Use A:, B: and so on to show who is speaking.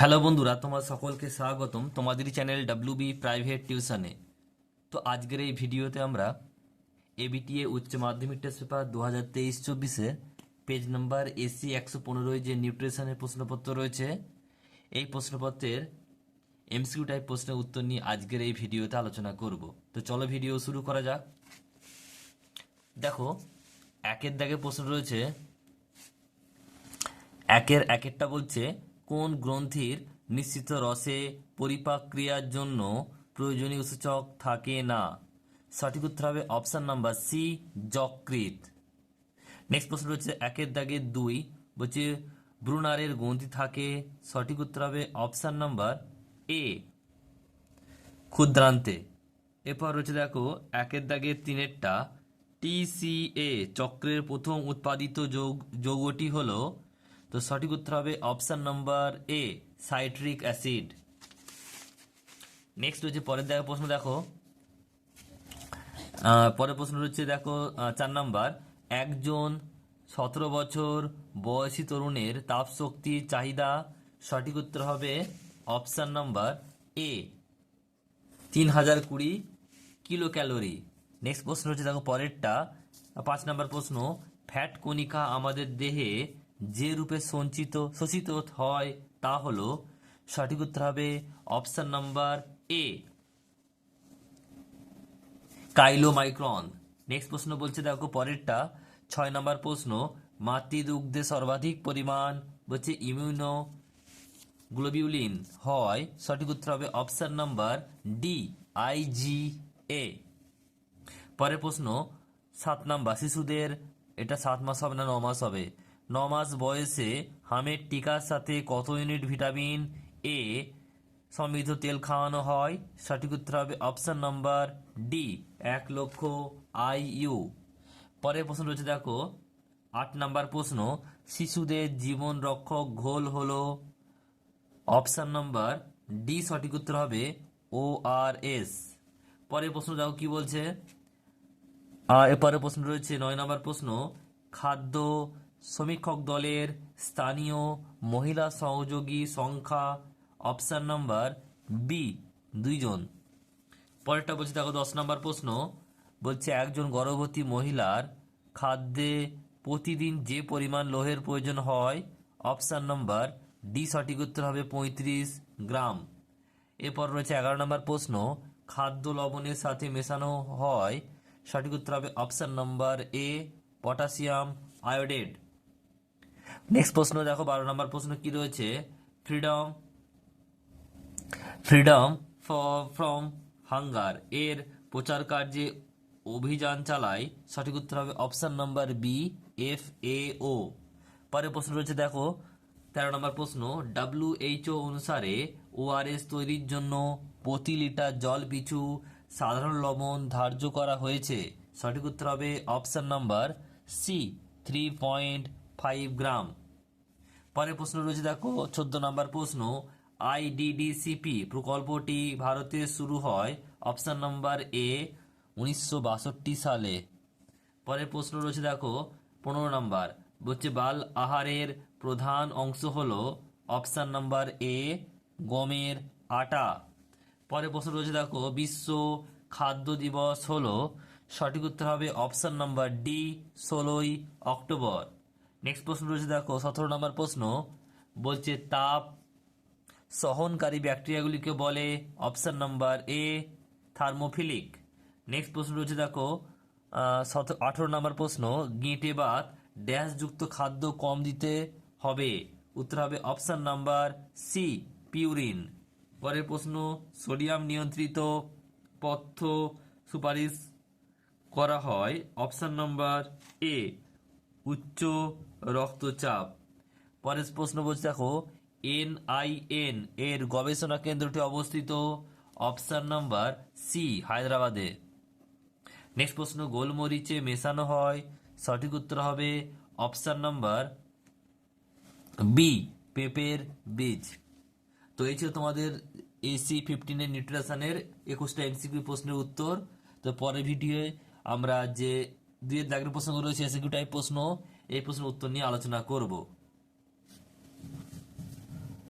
A: Hello বন্ধুরা, তোমার সকলকে স্বাগতম তোমাদেরই চ্যানেল ডাব্লিউ বি প্রাইভেট টিউশনে তো আজকের এই ভিডিওতে আমরা এবিটিএ উচ্চ মাধ্যমিক টেস্ট পেপার দু হাজার তেইশ চব্বিশে পেজ নাম্বার এসি একশো পনেরোয় যে নিউট্রিশনের প্রশ্নপত্র রয়েছে, এই প্রশ্নপত্রের এমসিকিউ টাইপ প্রশ্নের উত্তর নিয়ে আজকের এই ভিডিওতে আলোচনা করব। তো চলো ভিডিও শুরু করা যাক। দেখো, একের দাগে প্রশ্ন রয়েছে, একের একেরটা বলছে কোন গ্রন্থির নিশ্চিত রসে পরিপাক ক্রিয়ার জন্য প্রয়োজনীয় সূচক থাকে না? সঠিক উত্তর হবে অপশন নাম্বার সি যকৃত নেক্সট প্রশ্ন রয়েছে, একের দাগে দুই, বলছে ব্রুনারের গ্রন্থি থাকে। সঠিক উত্তর হবে অপশন নাম্বার এ ক্ষুদ্রান্তে। এরপর রয়েছে দেখো, একের দাগে তিনেরটা টিসিএ চক্রের প্রথম উৎপাদিত যৌগ, যৌগটি হলো তো সঠিক উত্তর হবে option number A citric acid next রয়েছে পরের দেখা প্রশ্ন, দেখো। পরের প্রশ্ন রয়েছে, দেখো চার নাম্বার একজন সতেরো বছর বয়সী তরুণের তাপশক্তির চাহিদা, সঠিক উত্তর হবে অপশন নাম্বার এ তিন হাজার কুড়ি কিলো ক্যালোরি নেক্সট প্রশ্ন হচ্ছে দেখো, পরেরটা। পাঁচ নাম্বার প্রশ্ন, ফ্যাট কণিকা আমাদের দেহে যে রূপে সঞ্চিত, শোষিত হয়, তা হল, সঠিক উত্তর হবে option number A chylomicron. Next প্রশ্ন বলছে, দেখো, পরেরটা, ছয় নম্বর প্রশ্ন মাতৃদুগ্ধে সর্বাধিক পরিমাণ বলছে ইমিউনো গ্লোবিউলিন হয়, সঠিক উত্তর হবে option number D I G A পরের প্রশ্ন, সাত নাম্বার, শিশুদের, এটা সাত মাস হবে না, ন মাস হবে? মাস বয়সে হামের টিকার সাথে কত ইউনিট ভিটামিন এ সমৃদ্ধ তেল খাওয়ানো হয়? সঠিক উত্তর হবে অপশান নাম্বার ডি, এক লক্ষ আইইউ। পরের প্রশ্ন রয়েছে, দেখো, আট নাম্বার প্রশ্ন, শিশুদের জীবন রক্ষক ঘোল হলো? অপশান নাম্বার ডি, সঠিক উত্তর হবে ও আর এস। পরের প্রশ্ন দেখো কি বলছে? এরপরে প্রশ্ন রয়েছে, নয় নম্বর প্রশ্ন, খাদ্য সমীক্ষক দলের স্থানীয় মহিলা সহযোগী সংখ্যা অপশন নাম্বার বি, দুইজন। পরেরটা বলছি, দেখো দশ নম্বর প্রশ্ন। বলছে, একজন গর্ভবতী মহিলার খাদ্যে প্রতিদিন যে পরিমাণ লোহের প্রয়োজন হয়? অপশান নাম্বার ডি, সঠিক উত্তর হবে পঁয়ত্রিশ গ্রাম। এরপর রয়েছে এগারো নম্বর প্রশ্ন, খাদ্য লবণের সাথে মেশানো হয়? সঠিক উত্তর হবে option number A, potassium iodate. Next প্রশ্ন দেখো, বারো নম্বর প্রশ্ন কি রয়েছে? ফ্রিডম ফ্রিডম ফ্রম হাঙ্গার এর প্রচার কার্যে অভিযান চালায়। সঠিক উত্তর হবে option number B F A O পরের প্রশ্ন রয়েছে, দেখো, তেরো নম্বর প্রশ্ন ডাব্লিউএইচও অনুসারে ওআরএস তৈরির জন্য প্রতি লিটার জল পিছু সাধারণ লবণ ধার্য করা হয়েছে। সঠিক উত্তর হবে option number C three point five gram পরের প্রশ্ন রয়েছে, দেখো, চোদ্দ নম্বর প্রশ্ন আইডিডিসিপি প্রকল্পটি ভারতে শুরু হয় অপশন নাম্বার এ উনিশশো বাষট্টি সালে। পরের প্রশ্ন রয়েছে, দেখো, পনেরো নম্বর, বলছে, বাল আহারের প্রধান অংশ হলো অপশান নাম্বার এ গমের আটা। পরের প্রশ্ন রয়েছে, দেখো, বিশ্ব খাদ্য দিবস হলো, সঠিক উত্তর হবে অপশন নাম্বার ডি ষোলোই অক্টোবর। নেক্সট প্রশ্ন রয়েছে, দেখো, সতেরো নম্বর প্রশ্ন বলছে, তাপ সহনকারী ব্যাকটেরিয়াগুলিকে বলে option number A thermophilic next প্রশ্ন রয়েছে, দেখো আঠারো নম্বর প্রশ্ন, গেঁটে বাত ড্যাশযুক্ত খাদ্য কম দিতে হবে। উত্তর হবে অপশান নাম্বার সি পিউরিন পরের প্রশ্ন, সোডিয়াম নিয়ন্ত্রিত পথ্য সুপারিশ করা হয়। অপশান নাম্বার এ উচ্চ রক্তচাপ। পরের প্রশ্ন বলছে, দেখো, এনআইএন এর গবেষণা কেন্দ্রটি অবস্থিত অপশান নাম্বার সি, হায়দ্রাবাদে। নেক্সট প্রশ্ন, গোলমরিচে মেশানো হয়, সঠিক উত্তর হবে অপশান নাম্বার বি, পেঁপের বীজ। তো এই ছিল তোমাদের এসি ফিফটিনের নিউট্রিশনের একুশটা এমসিকিউ প্রশ্নের উত্তর। তো পরের ভিডিওয়ে আমরা যে দুই দাগের প্রশ্নগুলো রয়েছে এসিকিউ টাইপ প্রশ্ন এই প্রশ্নের উত্তর নিয়ে আলোচনা করব।